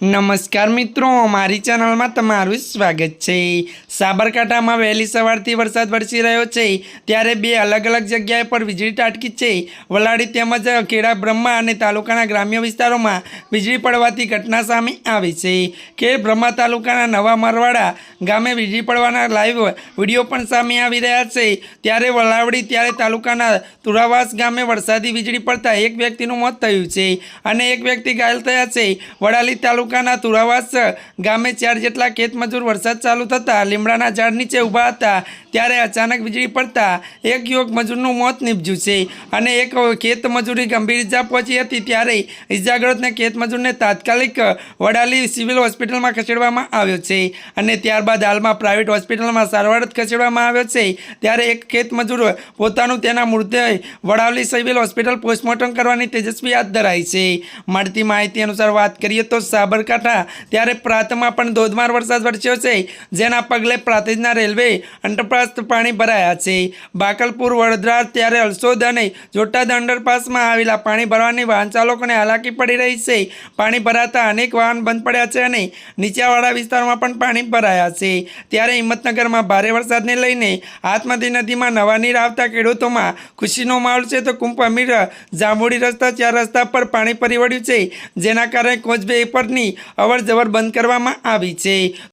નમસ્કાર મિત્રો, મારી ચેનલમાં તમારું સ્વાગત છે. સાબરકાંઠામાં વહેલી સવારથી વરસાદ વરસી રહ્યો છે. ત્યારે બે અલગ અલગ જગ્યાએ પર વીજળી તાટકી છે. વલાડી તેમજ ખેડા બ્રહ્મા અને તાલુકાના ગ્રામ્ય વિસ્તારોમાં વીજળી પડવાથી ઘટના સામે આવી છે. ખેડ બ્રહ્મા તાલુકાના નવા મરવાડા ગામે વીજળી પડવાના લાઈવ વીડિયો પણ સામે આવી રહ્યા છે. ત્યારે વલાવડી ત્યારે તાલુકાના તુરાવાસ ગામે વરસાદી વીજળી પડતા એક વ્યક્તિનું મોત થયું છે અને એક વ્યક્તિ ઘાયલ થયા છે. વડાલી તાલુકાના તુરાવાસ ગામે ચાર જેટલા ખેતમજૂર વરસાદ ચાલુ થતાં લીમડાના ઝાડ નીચે ઊભા હતા, ત્યારે અચાનક વીજળી પડતા એક યુવક મજૂરનું મોત નીપજ્યું છે અને એક ખેત મજૂરી ગંભીર ઇજા પહોંચી હતી ત્યારે ઇજાગ્રસ્તને ખેત મજૂરને તાત્કાલિક વડાલી સિવિલ હોસ્પિટલમાં ખસેડવામાં આવ્યો છે અને ત્યારબાદ હાલમાં પ્રાઇવેટ હોસ્પિટલમાં સારવાર ખસેડવામાં આવ્યો છે. ત્યારે એક ખેત મજૂર પોતાનું તેના મૃતદેહ વડાલી સિવિલ હોસ્પિટલ પોસ્ટમોર્ટમ કરવાની તેજસ્વી હાથ ધરાઈ છે. મળતી માહિતી અનુસાર વાત કરીએ તો સાબરકાંઠા. ત્યારે પ્રાંતમાં પણ ધોધમાર વરસાદ વરસ્યો છે. જેના પગલે પ્રાંતિજના રેલવે અંડરપાસ પાણી ભરાયા છે. બાકલપુર, વડોદરા ત્યારે અલસોદ અને જોટાદ અંડરપાસમાં આવેલા પાણી ભરવાની વાહન ચાલકોને હાલાકી પડી રહી છે. પાણી ભરાતા અનેક વાહન બંધ પડ્યા છે અને નીચાવાળા વિસ્તારોમાં પણ પાણી ભરાયા છે. ત્યારે હિંમતનગરમાં ભારે વરસાદને લઈને આત્મતી નદીમાં નવા નીર આવતા ખેડૂતોમાં ખુશીનો માહોલ છે. તો કુંભ અમીર જાંબુડી રસ્તા, ચાર રસ્તા પર પાણી ફરી વળ્યું છે. જેના કારણે કોચબે પરની અવર જવર બંધ કરવામાં આવી છે.